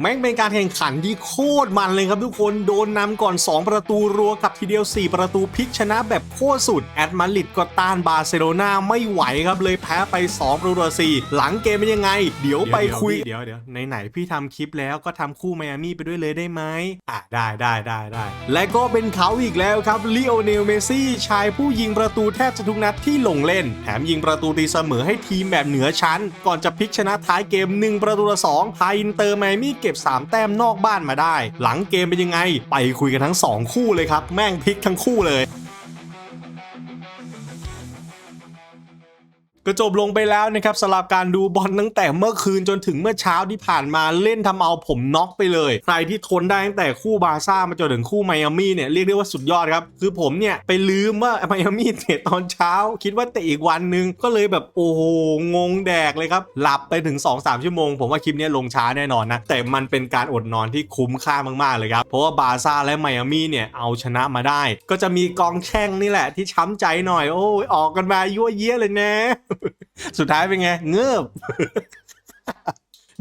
แม่งเป็นการแข่งขันที่โคตรมันเลยครับทุกคนโดนนำก่อน 2 ประตูรัวกับทีเดียว 4 ประตูพลิกชนะแบบโคตรสุด แอตมาดริดก็ต้านบาร์เซโลนาไม่ไหวครับเลยแพ้ไป 2 ประตูต่อ4หลังเกมเป็นยังไง เดี๋ยวไปคุย เดี๋ยวเดี๋ยวไหนๆพี่ทำคลิปแล้วก็ทำคู่ไมอามี่ไปด้วยเลยได้ไหมอะได้ได้ได้ได้และก็เป็นเขาอีกแล้วครับลิโอเนลเมซี่ชายผู้ยิงประตูแทบจะทุกนัดที่ลงเล่น แถมยิงประตูตีเสมอให้ทีมแบบเหนือชั้น ก่อนจะพลิกชนะท้ายเกม 1 ประตูต่อ2พาอินเตอร์ไมอามี่เก็็บ 3 แต้มนอกบ้านมาได้ หลังเกมเป็นยังไง ไปคุยกันทั้ง 2 คู่เลยครับ แม่งพลิกทั้งคู่เลย ก็จบลงไปแล้วนะครับสำหรับการดูบอลตั้งแต่เมื่อคืนจนถึงเมื่อเช้าที่ผ่านมาเล่นทำเอาผมน็อกไปเลย ใครที่ทนได้ตั้งแต่คู่บาร์ซ่ามาจนถึงคู่ไมอามี่เนี่ยเรียกได้ว่าสุดยอดครับ คือผมเนี่ยไปลืมว่าไมอามี่เตะตอนเช้า คิดว่าเตะอีกวันหนึง ก็เลยแบบโอ้โหงงแดกเลยครับ หลับไปถึง 2-3 ชั่วโมง ผมว่าคลิปนี้ลงช้าแน่นอนนะแต่มันเป็นการอดนอนที่คุ้มค่ามากๆเลยครับเพราะว่าบาร์ซ่าและไมอามี่เนี่ยเอาชนะมาได้ ก็จะมีกองแช่งนี่แหละที่ช้ำใจหน่อยโอ้ยออกกันมายั่วเยี่ยเลยนะ สุดท้ายเป็นไง เงือบ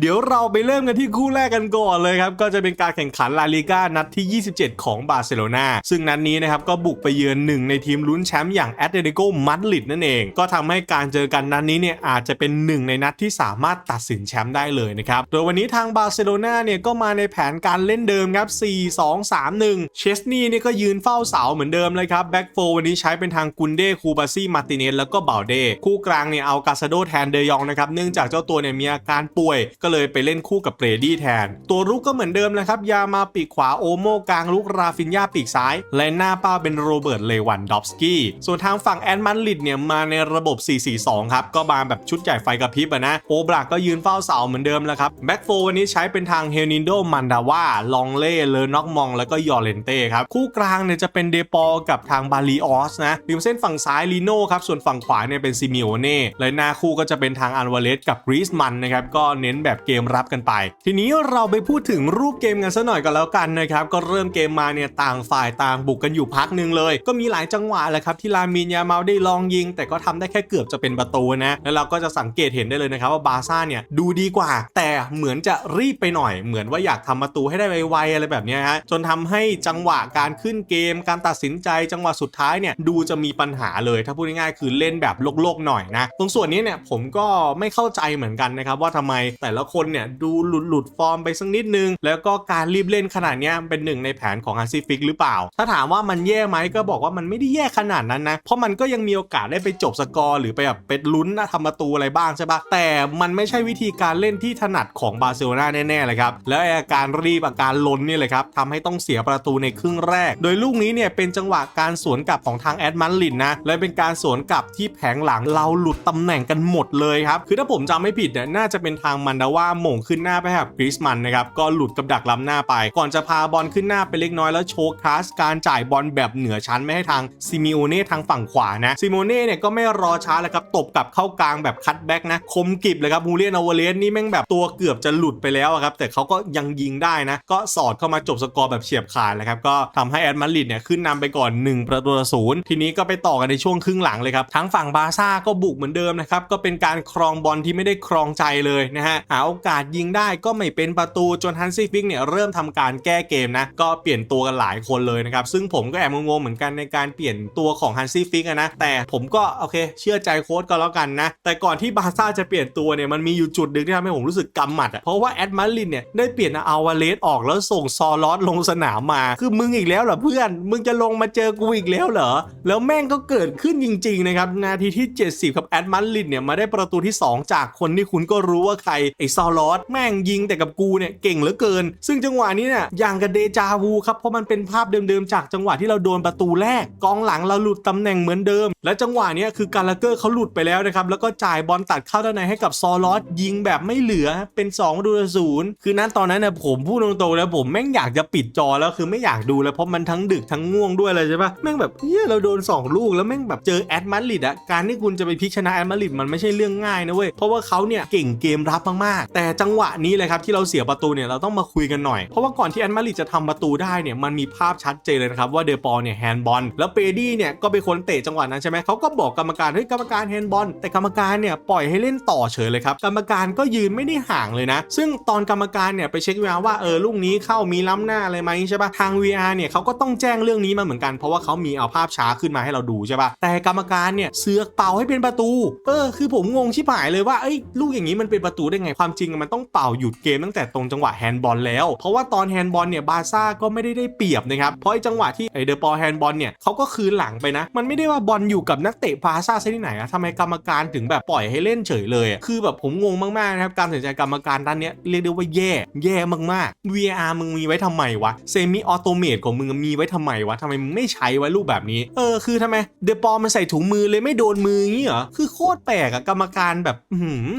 เดี๋ยวเราไปเริ่มกันที่คู่แรกกันก่อนเลยครับ ก็จะเป็นการแข่งขันลาลิก้านัดที่ 27 ของบาร์เซโลนาซึ่งนัดนี้นะครับก็บุกไปเยือนหนึ่งในทีมลุ้นแชมป์อย่างแอตเลติโกมาดริดนั่นเอง ก็ทำให้การเจอกันนัดนี้เนี่ยอาจจะเป็นหนึ่งในนัดที่สามารถตัดสินแชมป์ได้เลยนะครับ โดยวันนี้ทางบาร์เซโลนาเนี่ยก็มาในแผนการเล่นเดิมครับ 4 2 3 1 เชสนีเนี่ยก็ยืนเฝ้าเสาเหมือนเดิมเลยครับแบ็กโฟวันนี้ใช้เป็นทางกุนเดคูบาซี่มาร์ติเนสแล้วก็เบาเดคู่กลางเนี่ยเอากาซาโดแทนเดยองนะครับเนื่องจากเจ้าตัวเนี่ยมีอาการป่วยก็เลยไปเล่นคู่กับเบรดี้แทน ตัวรุกก็เหมือนเดิมนะครับ ยามาปีกขวาโอโมกลางลุกราฟินยาปีกซ้าย และหน้าเป้าเป็นโรเบิร์ตเลวันดอฟสกี้ ส่วนทางฝั่งแอนมันลิดเนี่ยมาในระบบ 4-4-2 ครับ ก็มาแบบชุดใหญ่ไฟกระพริบนะ โอบราก็ยืนเฝ้าเสาเหมือนเดิมแล้วครับ แบ็กโฟวันนี้ใช้เป็นทางเฮนินโดมันดาวาลองเล่เลน็อกมอง แล้วก็ยอร์เลนเต้ครับ คู่กลางเนี่ยจะเป็นเดปอกับทางบาลีออสนะริมเส้นฝั่งซ้ายลีโน่ครับ ส่วนฝั่งขวาเนี่ยเป็นซิมิโอเน่และหน้าคู่ก็จะเป็นทางอันวาเลสกับกรีซมันนะครับก็เน้นแบบเกมรับกันไป ทีนี้เราไปพูดถึงรูปเกมกันซะหน่อยก็แล้วกันนะครับ ก็เริ่มเกมมาเนี่ยต่างฝ่ายต่างบุกกันอยู่พักหนึ่งเลย ก็มีหลายจังหวะแหละครับที่ลามินยาเมาได้ลองยิง แต่ก็ทำได้แค่เกือบจะเป็นประตูนะ แล้วเราก็จะสังเกตเห็นได้เลยนะครับว่าบาร์ซ่าเนี่ยดูดีกว่า แต่เหมือนจะรีบไปหน่อย เหมือนว่าอยากทำประตูให้ได้ไวๆอะไรแบบนี้ฮะจนทำให้จังหวะการขึ้นเกม การตัดสินใจจังหวะสุดท้ายเนี่ยดูจะมีปัญหาเลย ถ้าพูดง่ายๆคือเล่นแบบโลกๆหน่อยนะตรงส่วนนี้เนี่ยผมก็ไม่เข้าใจเหมือนกันนะครับว่าทำไมแต่ละคนเนี่ยดูหลุดหลุดฟอร์มไปสักนิดนึง แล้วก็การรีบเล่นขนาดเนี้ยเป็นหนึ่งในแผนของฮันซี่ฟิกหรือเปล่า ถ้าถามว่ามันแย่ไหมก็บอกว่ามันไม่ได้แย่ขนาดนั้นนะ เพราะมันก็ยังมีโอกาสได้ไปจบสกอร์หรือไปแบบเป็นลุ้นนะทำประตูอะไรบ้างใช่ปะแต่มันไม่ใช่วิธีการเล่นที่ถนัดของบาร์เซโลนาแน่ๆเลยครับ แล้วไอ้อาการรีบอาการล้นนี่เลยครับทำให้ต้องเสียประตูในครึ่งแรก โดยลูกนี้เนี่ยเป็นจังหวะการสวนกลับของทางแอดมันลินนะ และเป็นการสวนกลับที่แผงหลังเราหลุดตำแหน่งกันหมดเลยครับ คือถ้าผมจำไม่ผิดเนี่ยน่าจะเป็นทางมันดาว่าหม่งขึ้นหน้าไปให้กับกริสมันนะครับก็หลุดกับดักล้ำหน้าไป ก่อนจะพาบอลขึ้นหน้าไปเล็กน้อยแล้วโชว์คลาสการจ่ายบอลแบบเหนือชั้นไม่ให้ทางซิมิโอเน่ทางฝั่งขวานะซิมิโอเน่เนี่ยก็ไม่รอช้าแล้วครับตบกลับเข้ากลางแบบคัตแบ็กนะคมกริบเลยครับฮูเลียนอวเลสนี่แม่งแบบตัวเกือบจะหลุดไปแล้วอะครับแต่เขาก็ยังยิงได้นะก็สอดเข้ามาจบสกอร์แบบเฉียบขาดเลยครับก็ทำให้แอดมาริดเนี่ยขึ้นนำไปก่อน 1 ประตูต่อศูนย์ทีนี้ก็ไปต่อกันในช่วงครึ่งหลังเลยครับทั้งฝั่งบาซ่าก็บุกเหมือนเดิมนะครับก็เป็นการครองบอลที่ไม่ได้ครองใจเลยนะฮะาโอกาสยิงได้ก็ไม่เป็นประตูจนฮันซี่ฟิกเนี่ยเริ่มทำการแก้เกมนะก็เปลี่ยนตัวกันหลายคนเลยนะครับซึ่งผมก็แอบงงๆเหมือนกันในการเปลี่ยนตัวของฮันซี่ฟิกนะแต่ผมก็โอเคเชื่อใจโค้ชก็แล้วกันนะแต่ก่อนที่บาซ่าจะเปลี่ยนตัวเนี่ยมันมีอยู่จุดหนึ่งที่ทำให้ผมรู้สึกกำหมัดอะเพราะว่าแอดมาริดเนี่ยได้เปลี่ยนอาวาเลสออกแล้วส่งซอลอสลงสนามมา คือมึงอีกแล้วเหรอเพื่อน มึงจะลงมาเจอกูอีกแล้วเหรอ แล้วแม่งก็เกิดขึ้นจริงๆนะครับนาทีที่ 70ครับแอดมาริดเนี่ยมาได้ประตูที่ 2 จากคนที่คุณก็รู้ว่าใครไอซอลอสแม่งยิงแต่กับกูเนี่ยเก่งเหลือเกิน ซึ่งจังหวะนี้เนี่ยอย่างกับเดจาวูครับเพราะมันเป็นภาพเดิมๆจากจังหวะที่เราโดนประตูแรก กองหลังเราหลุดตำแหน่งเหมือนเดิม และจังหวะนี้คือการลาเกอร์เขาหลุดไปแล้วนะครับแล้วก็จ่ายบอลตัดเข้าด้านในให้กับซอลอสยิงแบบไม่เหลือเป็น2ประตูศูนย์คือนั้นตอนนั้นเนี่ยผมพูดตรงๆแล้วผมแม่งอยากจะปิดจอแล้วคือไม่อยากดูแล้วเพราะมันทั้งดึกทั้งง่วงด้วยเลยใช่ปะแม่งแบบเฮ้ยเราโดน 2 ลูกแล้วแม่งแบบเจอแอดมาริดอะการที่คุณจะไปพลิกชนะแอดมาริดมันไม่ใช่เรื่องง่ายนะเว้ยเพราะว่าเขาเนี่ยเก่งเกมรับมากาก แต่จังหวะนี้เลยครับที่เราเสียประตูเนี่ยเราต้องมาคุยกันหน่อย เพราะว่าก่อนที่แอนมาริดจะทำประตูได้เนี่ยมันมีภาพชัดเจนเลยนะครับว่าเดปอลเนี่ยแฮนด์บอลแล้วเปดี้เนี่ยก็เป็นคนเตะจังหวะนั้นใช่ไหมเขาก็บอกกรรมการเฮ้ยกรรมการแฮนด์บอลแต่กรรมการเนี่ยปล่อยให้เล่นต่อเฉยเลยครับกรรมการก็ยืนไม่ได้ห่างเลยนะ ซึ่งตอนกรรมการเนี่ยไปเช็ค VR ว่าเออลูกนี้เข้ามีล้ำหน้าอะไรไหมใช่ปะทาง VR เนี่ยเขาก็ต้องแจ้งเรื่องนี้มาเหมือนกันเพราะว่าเขามีเอาภาพช้าขึ้นมาให้เราดูใช่ปะแต่กรรมการเนี่ยเสือกเป่าให้เป็นประตู เออคือผมงงชิบหายเลยว่าเอ้ยลูกอย่างนี้มันเป็นประตูได้ไงความความจริงมันต้องเป่าหยุดเกมตั้งแต่ตรงจังหวะแฮนด์บอลแล้ว เพราะว่าตอนแฮนด์บอลเนี่ยบาร์ซ่าก็ไม่ได้ได้เปรียบนะครับ เพราะไอ้จังหวะที่ไอเดอปอแฮนด์บอลเนี่ยเขาก็คืนหลังไปนะ มันไม่ได้ว่าบอลอยู่กับนักเตะบาร์ซ่าซะที่ไหนอะทำไมกรรมการถึงแบบปล่อยให้เล่นเฉยเลย คือแบบผมงงมากๆนะครับการตัดสินใจกรรมการด้านเนี้ยเรียกได้ว่าแย่แย่มากๆ VR มึงมีไว้ทำไมวะเซมิออโตเมตของมึงมีไว้ทำไมวะทำไมมึงไม่ใช้ไว้รูปแบบนี้ เออคือทำไมเดปอมันใส่ถุงมือเลยไม่โดนมืองี้เหรอคือโคตรแปลกอะกรรมการแบบหือ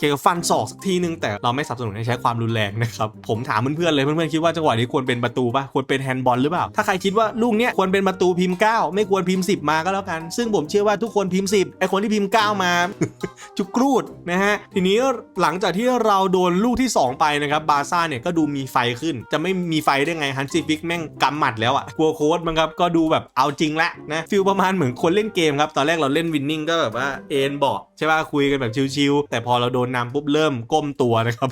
เกี่ยวกับฟันศอกสักทีนึงแต่เราไม่สนับสนุนให้ใช้ความรุนแรงนะครับผมถามเพื่อนๆเลยเพื่อนๆคิดว่าจังหวะนี้ควรเป็นประตูปะควรเป็นแฮนด์บอลหรือเปล่าถ้าใครคิดว่าลูกเนี้ยควรเป็นประตูพิมพ์ 9 ไม่ควรพิมพ์ 10 มาก็แล้วกัน ซึ่งผมเชื่อว่าทุกคนพิมพ์ 10ไอคนที่พิมพ์ 9 มาจุกรูดนะฮะทีนี้หลังจากที่เราโดนลูกที่ 2 ไปนะครับบาซ่าเนี่ยก็ดูมีไฟขึ้น จะไม่มีไฟได้ไงฮันซีฟิกแม่งกำหมัดแล้วอะกลัวโค้ดมั้งครับก็ดูแบบเอาจริงละนะฟิลประมาณเหมือนคนเล่นเกมครับตอนแรกเราเล่นวินนิ่งก็แบบว่าเอ็นเบาะ ใช่ป่ะคุยกันแบบชิวๆแต่พอเราโดนนำปุ๊บเริ่มก้มตัวนะครับ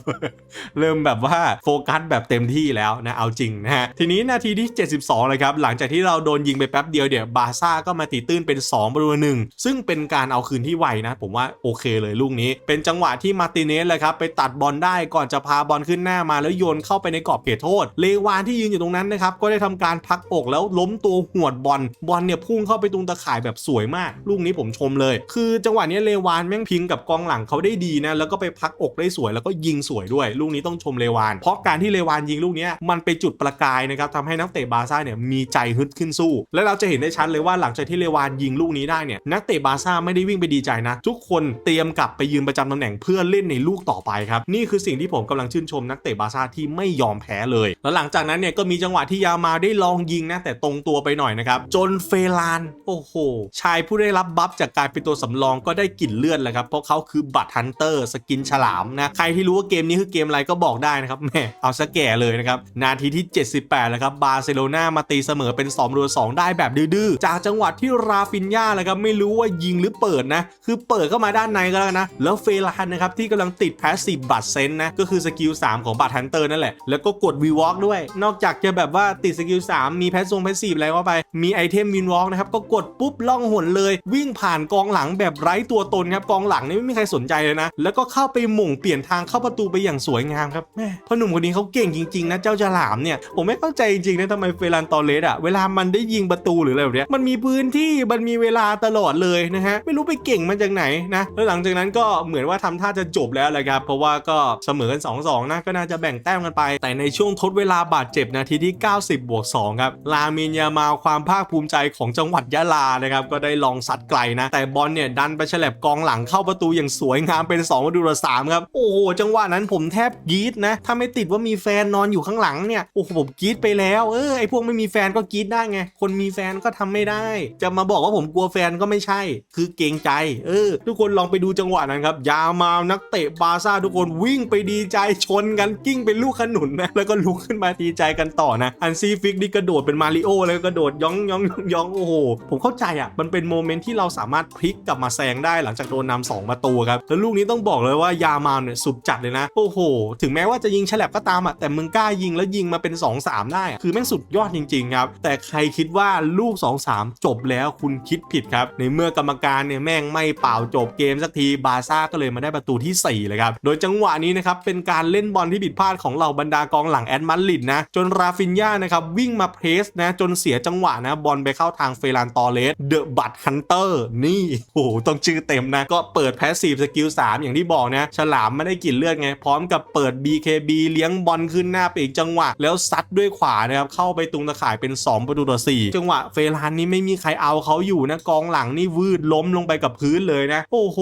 เริ่มแบบว่าโฟกัสแบบเต็มที่แล้วนะเอาจริงนะฮะทีนี้นาทีที่ 72เลยครับหลังจากที่เราโดนยิงไปแป๊บเดียวเดี๋ยวบาร์ซ่าก็มาตีตื้นเป็น 2 ประตูหนึ่งซึ่งเป็นการเอาคืนที่ไวนะ ผมว่าโอเคเลยลูกนี้ เป็นจังหวะที่มาติเนสเลยครับไปตัดบอลได้ก่อนจะพาบอลขึ้นหน้ามาแล้วโยนเข้าไปในกรอบเขตโทษ เลวานที่ยืนอยู่ตรงนั้นนะครับก็ได้ทำการพักอกแล้วล้มตัวหวดบอลบอลเนี่ยพุ่งเข้าไปตรงตะข่ายแบบสวยมาก ลูกนี้ผมชมเลย คือจังหวะนี้เลวานแม่งพิงกับกองหลังเขาได้ดีนะแล้วก็ไปพักอกได้สวยแล้วก็ยิงสวยด้วย ลูกนี้ต้องชมเลวาน เพราะการที่เลวานยิงลูกนี้มันไปจุดประกายนะครับทำให้นักเตะบาซ่าเนี่ยมีใจฮึดขึ้นสู้ และเราจะเห็นได้ชัดเลยว่าหลังจากที่เลวานยิงลูกนี้ได้เนี่ยนักเตะบาซ่าไม่ได้วิ่งไปดีใจนะ ทุกคนเตรียมกลับไปยืนประจำตำแหน่งเพื่อเล่นในลูกต่อไปครับนี่คือสิ่งที่ผมกำลังชื่นชมนักเตะบาซ่าที่ไม่ยอมแพ้เลย แล้วหลังจากนั้นเนี่ยก็มีจังหวะที่ยามาได้ลองยิงนะแต่ตรงตัวไปหน่อยนะครับจนเฟลานโอ้โหชายผู้ได้รับบัฟจากการเป็นตัวสำรองก็ได้กลิ่นเลือดแล้วครับ เพราะเขาคือบัตฮันเตอร์สกินฉลามนะ ใครที่รู้ว่าเกมนี้คือเกมอะไรก็บอกได้นะครับแหมเอาซะแก่เลยนะครับ นาทีที่ 78 แล้วครับ บาร์เซโลนามาตีเสมอเป็น2รู2ได้แบบดื้อๆ จากจังหวะที่ราฟินญาเลยครับ ไม่รู้ว่ายิงหรือเปิดนะ คือเปิดเข้ามาด้านในก็แล้วนะ แล้วเฟลานนะครับที่กำลังติดแพสซีฟบัตเซนนะ ก็คือสกิล3ของบัตฮันเตอร์นั่นแหละ แล้วก็กดวีวอล์กด้วย นอกจากจะแบบว่าติดสกิล3มีแพสซงแพสซีฟอะไรเข้าไป มีไอเทมวินวอล์กนะครับ ก็กดปุ๊บล่องหนเลย วิ่งผ่านกองหลังแบบไร้ตัวตนครับกองหลังนี่ไม่มีใครสนใจเลยนะ แล้วก็เข้าไปหม่งเปลี่ยนทางเข้าประตูไปอย่างสวยงามครับแม่พ่อหนุ่มคนนี้เขาเก่งจริงๆนะเจ้าฉลามเนี่ยผมไม่เข้าใจจริงๆนะทำไมเฟรนตอเลสอะเวลามันได้ยิงประตูหรืออะไรแบบนี้มันมีพื้นที่มันมีเวลาตลอดเลยนะฮะไม่รู้ไปเก่งมาจากไหนนะแล้วหลังจากนั้นก็เหมือนว่าทำท่าจะจบแล้วแหละครับเพราะว่าก็เสมอกัน2-2นะก็น่าจะแบ่งแต้มกันไป แต่ในช่วงทดเวลาบาดเจ็บนาทีที่ 90บวก2ครับลามินยามาความภาคภูมิใจของจังหวัดยะลานะครับก็ได้ลองซัดไกลนะแต่บอลเนี่ยดันไปฉลับกองหลังเข้าประตูอย่างสวยงามเป็น2ประตูต่อ3ครับโอ้โหจังหวะนั้นผมแทบกรี๊ดนะถ้าไม่ติดว่ามีแฟนนอนอยู่ข้างหลังเนี่ยโอ้โหผมกรี๊ดไปแล้วเออไอพวกไม่มีแฟนก็กรี๊ดได้ไง คนมีแฟนก็ทำไม่ได้ จะมาบอกว่าผมกลัวแฟนก็ไม่ใช่ คือเกรงใจเออ ทุกคนลองไปดูจังหวะนั้นครับยาวมานักเตะบาซ่าทุกคนวิ่งไปดีใจชนกันกิ้งเป็นลูกขนุนนะแล้วก็ลุกขึ้นมาดีใจกันต่อนะอันซีฟิกนี่กระโดดเป็นมาริโอแล้วก็กระโดดย่องย่องย่องย่องโอ้โหผมเข้าใจอะมันเป็นโมเมนต์ที่เราสามารถพลิกกลับมาแซงได้หลังจากโดนนำสองประตูครับแล้วลูกนี้ต้องบอกเลยว่ายามาเนี่ยสุดจัดเลยนะ โอ้โห ถึงแม้ว่าจะยิงฉลับก็ตามอะแต่มึงกล้ายิงแล้วยิงมาเป็น 2-3 ได้ คือแม่งสุดยอดจริงๆครับ แต่ใครคิดว่าลูก 2-3 จบแล้วคุณคิดผิดครับ ในเมื่อกรรมการเนี่ยแม่งไม่เป่าจบเกมสักทีบาร์ซ่าก็เลยมาได้ประตูที่ 4 เลยครับ โดยจังหวะนี้นะครับเป็นการเล่นบอลที่ผิดพลาดของเหล่าบรรดากองหลังแอดมาดริดนะจนราฟินญานะครับวิ่งมาเพรสนะจนเสียจังหวะนะบอลไปเข้าทางเฟรานตอเลสเดอะบัตฮันเตอร์นี่โอ้โหต้องชื่อเต็มนะก็เปิดแพสซีฟสกิล3อย่างที่บอกนะ ฉลามไม่ได้กลิ่นเลือดไง พร้อมกับเปิด BKB เลี้ยงบอลขึ้นหน้าไปอีกจังหวะ แล้วซัดด้วยขวานะครับ เข้าไปตรงตะข่ายเป็น 2 ประตูต่อ 4 จังหวะเฟรานนี่ไม่มีใครเอาเขาอยู่นะ กองหลังนี่วืดล้มลงไปกับพื้นเลยนะ โอ้โห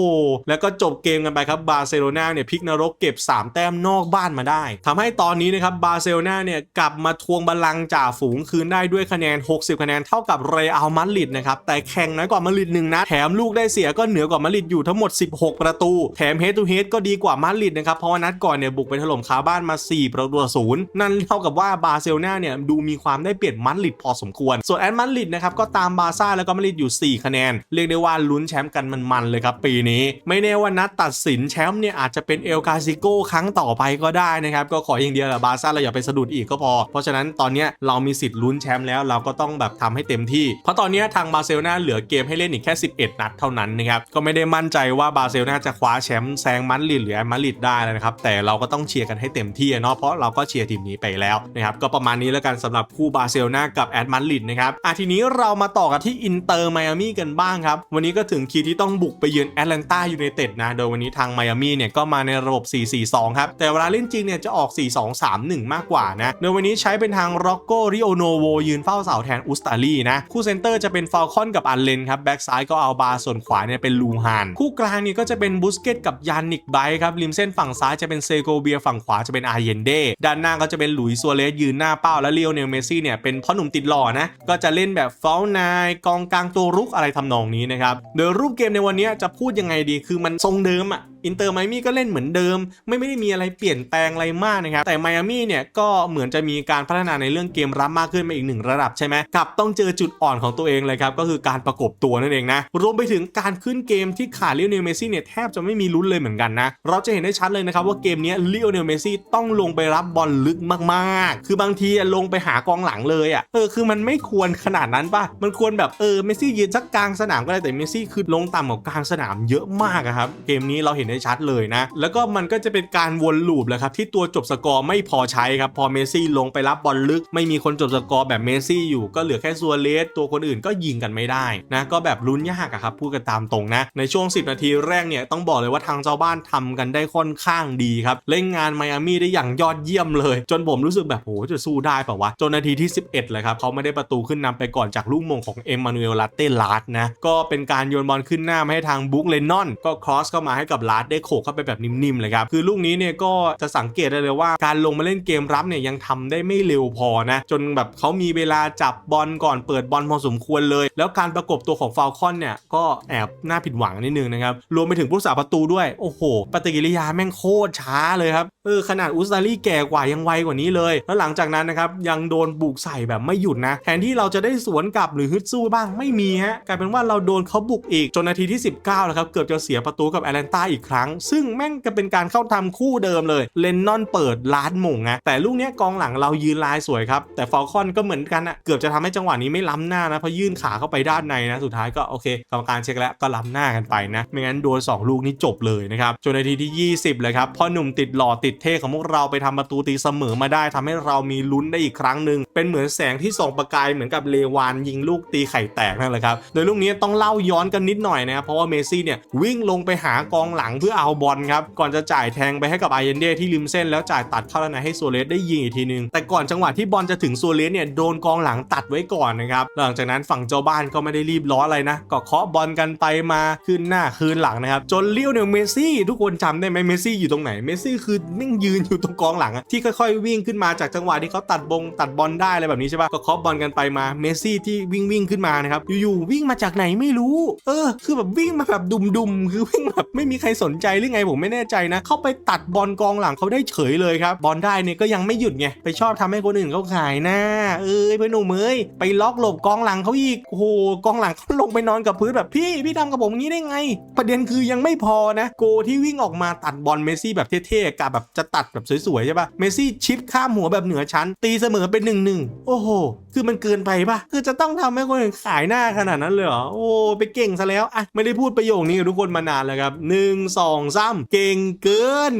แล้วก็จบเกมกันไปครับ บาร์เซโลนาเนี่ยพลิกนรกเก็บ 3 แต้มนอกบ้านมาได้ทำให้ตอนนี้นะครับ บาร์เซโลนาเนี่ยกลับมาทวงบัลลังก์จ่าฝูงคืนได้ด้วยคะแนน 60 คะแนนเท่ากับเรอัลมาดริดนะครับ แต่แข่งน้อยกว่ามาดริดหนึ่งนะ แถมลูกได้เสียก็เหนือกว่ามาดริดอยู่ทั้งหมด 16 ประตู แถม head to head ก็ดีกว่ามาดริดนะครับ เพราะว่านัดก่อนเนี่ยบุกไปถล่มคาบ้านมา 4 ประตูศูนย์นั่นเท่ากับว่าบาร์เซโลนาเนี่ยดูมีความได้เปรียบมาดริดพอสมควร ส่วนแอตมาดริดนะครับก็ตามบาร์ซ่าแล้วก็มาดริดอยู่ 4 คะแนน เรียกได้ว่าลุ้นแชมป์กันมันๆเลยครับปีนี้ ไม่แน่ว่านัดตัดสินแชมป์เนี่ยอาจจะเป็นเอลกาซิโกครั้งต่อไปก็ได้นะครับก็ขออย่างเดียวแหละบาร์ซ่าเราอย่าไปสะดุดอีกก็พอ เพราะฉะนั้นตอนนี้เรามีสิทธิ์ลุ้นแชมป์แล้วเราก็ต้องแบบทำให้เต็มที่ เพราะตอนนี้ทางบาร์เซโลนาเหลือเกมให้เล่นอีกแค่ 11 นัดเท่านั้นนะครับก็ไม่ได้มั่นใจว่าบาร์เซโลนาจะคว้าแชมป์แซงมาดริดหรือแอมาดริดได้แล้วนะครับ แต่เราก็ต้องเชียร์กันให้เต็มที่เนาะเพราะเราก็เชียร์ทีมนี้ไปแล้วนะครับก็ประมาณนี้แล้วกันสำหรับคู่บาร์เซโลนากับแอตมาดริดนะครับอะทีนี้เรามาต่อกันที่อินเตอร์ไมอามี่กันบ้างครับวันนี้ก็ถึงคิวที่ต้องบุกไปเยือนแอตแลนตายูไนเต็ดนะโดยวันนี้ทางไมอามี่เนี่ยก็มาในระบบ 4-4-2 ครับแต่เวลาเล่นจริงเนี่ยจะออก 4-2-3-1 มากกว่านะโดยวันนี้ใช้เป็นทางร็อกโกริโอโนโวยืนเฝ้าเสาแทนอุสตาลีนะคู่เซนเตอร์จะเป็นฟาลคอนกับอันเลนครับแบ็กซ้ายก็เอาบาส่วนขวาเนี่ยเป็นลูฮานคู่กลางนี่ก็จะเป็นบุสเกตกับยานนิกไบร์ครับริมเส้นฝั่งซ้ายจะเป็นเซโกเบียฝั่งขวาจะเป็นอาเยนเดด้านหน้าก็จะเป็นหลุยส์ซัวเรสยืนหน้าเป้าและเลียวเนลเมซี่เนี่ยเป็นพ่อหนุ่มติดหล่อนะก็จะเล่นแบบฟอลนายกองกลางตัวรุกอะไรทำนองนี้นะครับโดยรูปเกมในวันนี้จะพูดยังไงดีคือมันทรงเดิมอะอินเตอร์ไมอามี่ก็เล่นเหมือนเดิม ไม่ไม่ได้มีอะไรเปลี่ยนแปลงอะไรมากนะครับ แต่ไมอามี่เนี่ยก็เหมือนจะมีการพัฒนาในเรื่องเกมรับมากขึ้นมาอีกหนึ่งระดับใช่ไหมกับต้องเจอจุดอ่อนของตัวเองเลยครับ ก็คือการประกบตัวนั่นเองนะ รวมไปถึงการขึ้นเกมที่ขาดเลิโอเนลเมซี่เนี่ยแทบจะไม่มีลุ้นเลยเหมือนกันนะ เราจะเห็นได้ชัดเลยนะครับว่าเกมนี้เลิโอเนลเมซี่ต้องลงไปรับบอลลึกมากๆ คือบางทีลงไปหากองหลังเลยอะ เออคือมันไม่ควรขนาดนั้นป่ะ มันควรแบบเออเมซี่ยืนสักกลางสนามก็ได้แต่เมซี่คือลงต่ำกว่ากลางสนามเยอะมากครับ เกมนี้เราเห็นได้ชัดเลยนะ แล้วก็มันก็จะเป็นการวนลูปแหละครับ ที่ตัวจบสกอร์ไม่พอใช้ครับ พอเมซี่ลงไปรับบอลลึก ไม่มีคนจบสกอร์แบบเมซี่อยู่ก็เหลือแค่ซัวเรสตัวคนอื่นก็ยิงกันไม่ได้นะก็แบบลุ้นยากอะครับพูดกันตามตรงนะ ในช่วง 10 นาทีแรกเนี่ยต้องบอกเลยว่าทางเจ้าบ้านทำกันได้ค่อนข้างดีครับเล่นงานไมอามี่ได้อย่างยอดเยี่ยมเลย จนผมรู้สึกแบบโหจะสู้ได้ป่าวะจนนาทีที่ 11 เลยครับเขาไม่ได้ประตูขึ้นนำไปก่อนจากลูกมงของเอ็มมานูเอลลาเต้ลาร์ดนะก็เป็นการโยนบอลขึ้นหน้ามาให้ทางบุ๊กเลนนอนก็ครอสเข้ามาให้กับลาร์ดได้โขกเข้าไปแบบนิ่มๆเลยครับคือลูกนี้เนี่ยก็จะสังเกตได้เลยว่า การลงมาเล่นเกมรับเนี่ยยังทำได้ไม่เร็วพอนะ จนแบบเขามีเวลาจับบอลก่อนเปิดบอลพอสมควรเลย แล้วการประกบตัวของฟาวคอนเนี่ยก็แอบน่าผิดหวังนิดนึงนะครับรวมไปถึงผู้สาประตูด้วยโอ้โหปฏิกิริยาแม่งโคตรช้าเลยครับ เออขนาดอุสตาลีแก่กว่ายังไวกว่านี้เลย แล้วหลังจากนั้นนะครับยังโดนบุกใส่แบบไม่หยุดนะ แทนที่เราจะได้สวนกลับหรือฮึดสู้บ้างไม่มีฮะกลายเป็นว่าเราโดนเขาบุกอีกจนนาทีที่ 19แล้วครับเกือบจะเสียประตูกับแอตแลนตาอีกครั้ง ซึ่งแม่งก็เป็นการเข้าทำคู่เดิมเลยเลนนอนเปิดล้านหม่งนะแต่ลูกเนี้ยกองหลังเรายืนลายสวยครับแต่ฟอลคอนก็เหมือนกันอะเกือบจะทำให้จังหวะนี้ไม่ล้ำหน้านะเพราะยื่นขาเข้าไปด้านในนะสุดท้ายก็โอเคกรรมการเช็คแล้วก็ล้ำหน้ากันไปนะ ไม่งั้นโดนสองลูกนี้จบเลยนะครับจนนาทีที่ 20 เลยครับพอหนุ่มติดหล่อติดเท่ของพวกเราไปทำประตูตีเสมอมาได้ทำให้เรามีลุ้นได้อีกครั้งหนึ่งเป็นเหมือนแสงที่ส่องประกายเหมือนกับเลวานยิงลูกตีไข่แตกนั่นแหละครับโดยลูกนี้ต้องเล่าย้อนกันนิดหน่อยนะครับเพราะว่าเมซี่เนี่ยวิ่งลงไปหากองหลังเพื่อเอาบอลครับก่อนจะจ่ายแทงไปให้กับอาเยนเดที่ริมเส้นแล้วจ่ายตัดเข้าด้านในให้โซเลสได้ยิงอีกทีนึงแต่ก่อนจังหวะที่บอลจะถึงโซเลสเนี่ยโดนกองหลังตัดไว้ก่อนนะครับหลังจากนั้นฝั่งเจ้าบ้านก็ไม่ได้รีบร้อนอะไรนะก็เคาะบอลกันไปมาขึ้นหน้าคืนหลังนะครับจนเลี้ยวเนี่ยเมซี่ ทุกคนจำได้ไหมเมซี่อยู่ตรงไหนเมซี่คือนิงยืนอยู่ตรงกองหลังอะที่ค่อยๆ วิ่งขึ้นมาจากจังหวะที่เขาตัดบงตัดบอลได้อะไรแบบนี้ใช่ปะก็เคาะบอลกันไปมาเมสซี่ที่วิ่งวิ่งขึ้นมานะครับอยู่ๆวิ่งมาจากไหนไม่รู้ เออ คือแบบวิ่งมาแบบดุมๆคือวิ่งแบบไม่มีใครสนใจหรือไงผมไม่แน่ใจนะเข้าไปตัดบอลกองหลังเขาได้เฉยเลยครับบอลได้เนี่ยก็ยังไม่หยุดไงไปชอบทำให้คนอื่นเขาขายหน้า เอ้ยเพื่อนหนุ่มเอ้ยไปล็อกหลบกองหลังเขาอีกโอ้โหกองหลังเขาลงไปนอนกับพื้นแบบพี่พี่ทำกับผมงี้ได้ไง ประเด็นคือยังไม่พอนะ โกที่วิ่งออกมาตัดบอลเมสซี่แบบเท่ๆกับแบบจะตัดแบบสวยๆใช่ปะเมซี่ชิปข้ามหัวแบบเหนือชั้น ตีเสมอเป็นหนึ่งหนึ่งโอ้โห คือมันเกินไปปะคือจะต้องทำให้คนอื่นขายหน้าขนาดนั้นเลยเหรอโอ้ไปเก่งซะแล้วอะไม่ได้พูดประโยคนี้กับทุกคนมานานแล้วครับหนึ่งสองสามเก่งเกิน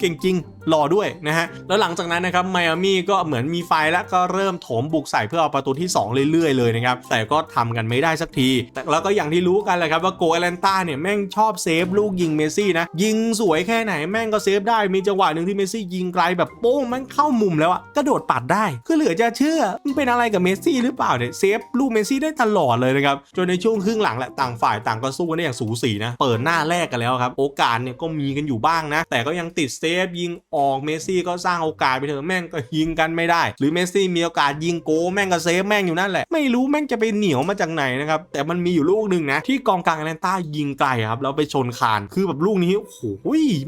เก่งจริงรอด้วยนะฮะ แล้วหลังจากนั้นนะครับไมอามี่ก็เหมือนมีไฟแล้วก็เริ่มโถมบุกใส่เพื่อเอาประตูที่ 2 เรื่อยๆ เลยนะครับ แต่ก็ทำกันไม่ได้สักที แต่แล้วก็อย่างที่รู้กันแหละครับว่าโกแอตแลนตาเนี่ยแม่งชอบเซฟลูกยิงเมซี่นะ ยิงสวยแค่ไหนแม่งก็เซฟได้มีจังหวะหนึ่งที่เมซี่ยิงไกลแบบโป้งแม่งเข้ามุมแล้วอะกระโดดปัดได้ คือเหลือจะเชื่อมันเป็นอะไรกับเมสซี่หรือเปล่าเนี่ยเซฟลูกเมสซี่ได้ตลอดเลยนะครับจนในช่วงครึ่งหลังแหละต่างฝ่ายต่างก็สู้กันได้อย่างสูสีนะเปิดหน้าแรกกันแล้วครับโอกาสเนี่ยก็มีกันอยู่บ้างนะ แต่ก็ยังติดเซฟยิงออกเมสซี่ก็สร้างโอกาสไปเถอะแม่งก็ยิงกันไม่ได้ หรือเมสซี่มีโอกาสยิงโกแม่งก็เซฟแม่งอยู่นั่นแหละไม่รู้แม่งจะไปเหนียวมาจากไหนนะครับแต่มันมีอยู่ลูกหนึ่งนะที่กองกลางแอตแลนต้ายิงไกลครับแล้วไปชนคานคือแบบลูกนี้โอ้โห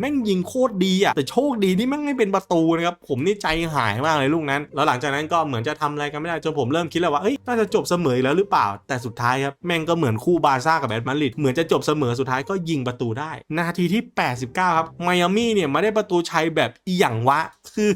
แม่งยิงโคตรดีอะแต่โชคดีที่แม่งไม่เป็นประตูนะครับผมนี่ใจหายมากเลยลูกนั้น แล้วหลังจากนั้นก็เหมือนจะทำอะไรกันไม่ได้จนผมเริ่มคิดแล้วว่าเอ้ยน่าจะจบเสมออีกแล้วหรือเปล่า แต่สุดท้ายครับแม่งก็เหมือนคู่บาร์ซ่ากับแอตมาริดเหมือนจะจบเสมอสุดท้ายก็ยิงประตูได้ นาทีที่ 89 ครับไมอามี่เนี่ยมาได้ประตูชัยแบบอีหยังวะ คือ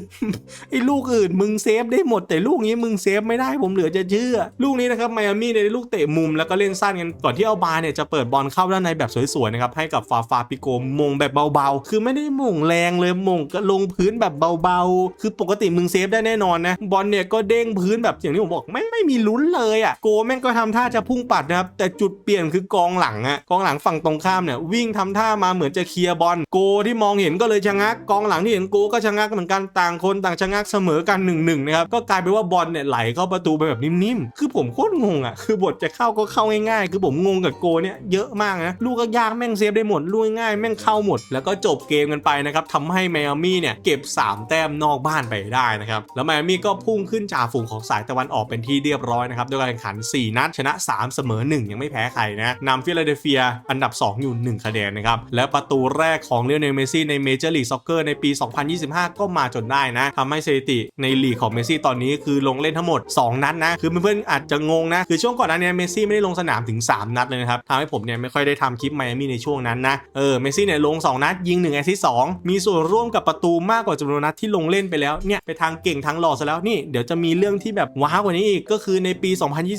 ไอ้ลูกอื่นมึงเซฟได้หมดแต่ลูกนี้มึงเซฟไม่ได้ผมเหลือจะเชื่อ ลูกนี้นะครับไมอามี่เนี่ยได้ลูกเตะมุมแล้วก็เล่นสั้นกันก่อนที่เอาบาร์เนี่ยจะเปิดบอลเข้าด้านในแบบสวยๆนะครับให้กับฟาฟาปิโกมงแบบเบาๆ คือไม่ได้มงแรงเลยมงก็ลงพื้นแบบเบาๆ คือปกติมึงเซฟได้แน่นอนนะบอลเนี่ยก็เด้งพื้นแบบอย่างที่ผมบอกไม่ไม่มีลุ้นเลยอะโกแม่งก็ทำท่าจะพุ่งปัดนะครับแต่จุดเปลี่ยนคือกองหลังอะกองหลังฝั่งตรงข้ามเนี่ยวิ่งทำท่ามาเหมือนจะเคลียร์บอลโกที่มองเห็นก็เลยชะงักกองหลังที่เห็นโกก็ชะงักเหมือนกันต่างคนต่างชะงักเสมอกันหนึ่งหนึ่งนะครับก็กลายเป็นว่าบอลเนี่ยไหลเข้าประตูไปแบบนิ่มๆคือผมโคตรงงอะคือบทจะเข้าก็เข้าง่ายๆคือผมงงกับโกเนี่ยเยอะมากนะลูกก็ยากแม่งเซฟได้หมดลูกง่ายแม่งเข้าหมด แล้วก็จบเกมกันไปนะครับทำให้ไมอามี่เนี่ยเก็บ 3 แต้มนอกบ้านไปได้นะครับแล้วไมอามี่ก็พุ่งขึ้นจ่าฝูงของสายตะวันออกเป็นที่เรียบร้อยนะครับด้วยการแข่งขัน 4 นัดชนะ 3 เสมอ 1 ยังไม่แพ้ใครนะนำฟิลาเดลเฟียอันดับ 2 อยู่ 1 คะแนนนะครับ และประตูแรกของเลโอเนลเมซี่ในเมเจอร์ลีกซ็อกเกอร์ในปี 2025 ก็มาจนได้นะทำให้สถิติในลีกของเมซี่ตอนนี้คือลงเล่นทั้งหมด 2 นัดนะ คือเพื่อนๆอาจจะงงนะ คือช่วงก่อนหน้านี้เมซี่ไม่ได้ลงสนามถึง 3 นัดเลยนะครับทำให้ผมเนี่ยไม่ค่อยได้ทำคลิปไมอามี่ในช่วงนั้นนะ เออ เมซี่เนี่ยลง 2 นัดยิง1แอสซิสต์2มีส่วนร่วมกับประตูมากกว่าจำนวนนัดที่ลงเล่นไปแล้วเนี่ยไปทางเก่งทางหล่อซะแล้วนี่เดี๋ยวจะมีเรื่องที่แบบว้าากว่านี้อีกก็คือในปี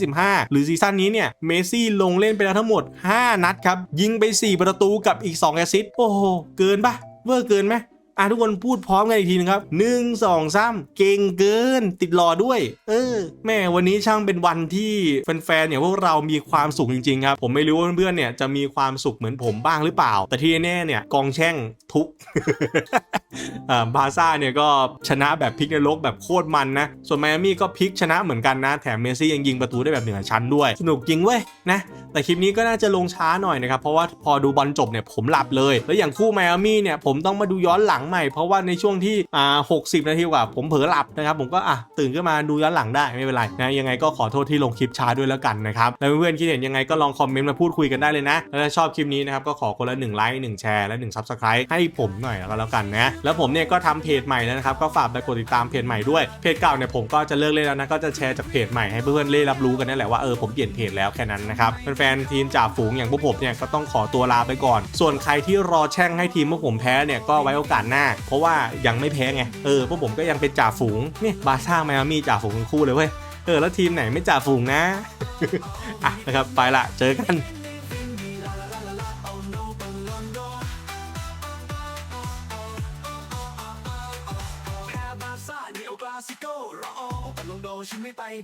2025 หรือซีซั่นนี้เนี่ยเมสซี่ลงเล่นไปแล้วทั้งหมด 5 นัดครับ ยิงไป 4 ประตูกับอีก 2 แอสซิสต์โอ้โห เกินปะเวอร์เกินไหม อะทุกคนพูดพร้อมกันอีกทีนึงครับหนึ่งสองสามเก่งเกิน ติดหล่อด้วย เออ แม่วันนี้ช่างเป็นวันที่แฟนๆเนี่ยพวกเรามีความสุขจริงๆครับ ผมไม่รู้ว่าเพื่อนๆเนี่ยจะมีความสุขเหมือนผมบ้างหรือเปล่า แต่ที่แน่เนี่ยกองแช่งทุกอ่าบาซ่าเนี่ยก็ชนะแบบพลิกในรกแบบโคตรมันนะ ส่วนไมอามี่ก็พลิกชนะเหมือนกันนะ แถมเมซี่ยังยิงประตูได้แบบเหนือชั้นด้วย สนุกจริงเว้ยนะแต่คลิปนี้ก็น่าจะลงช้าหน่อยนะครับ เพราะว่าพอดูบอลจบเนี่ยผมหลับเลย แล้วอย่างคู่ไมอามี่เนี่ยผมต้องมาดูย้อนหลังใหม่ เพราะว่าในช่วงที่อ่า60นาทีกว่า ผมเผลอหลับนะครับ ผมก็อะตื่นขึ้นมาดูย้อนหลังได้ไม่เป็นไรนะยังไงก็ขอโทษที่ลงคลิปช้าด้วยแล้วกันนะครับแล้วเพื่อนๆคิดเห็นยังไงก็ลองคอมเมนต์มาพูดคุยกันได้เลยนะแล้วถ้าชอบคลิปนี้นะครับก็ขอคนละ1ไลค์1แชร์และ1 Subscribe ให้ผมหน่อยแล้วก็แล้วกันนะแล้วผมเนี่ยก็ทำเพจใหม่แล้วนะครับก็ฝากไปกดติดตามเพจใหม่ด้วยเพจเก่าเนี่ยผมก็จะเลิกเล่นแล้วนะก็จะแชร์จากเพจใหม่ให้เพื่อนๆได้รับรู้กันนั่นแหละว่าเออผมเปลี่ยนเพจแล้วแค่นั้นนะครับแฟนๆทีมจ่าฝูงอย่างพวกผมเนี่ยก็ต้องขอตัวลาไปก่อน ส่วนใครที่รอแช่งให้ทีมพวกผมแพ้เนี่ยก็ไว้โอกาสหน้า เพราะว่ายังไม่แพ้ไงเออพวกผมก็ยังเป็นจ่าฝูงเนี่ยบาซ่าไมอามี่จ่าฝูงคู่เลยเว้ยเออแล้วทีมไหนไม่จ่าฝูงนะอะนะครับไปละเจอกันซิโก้รอโ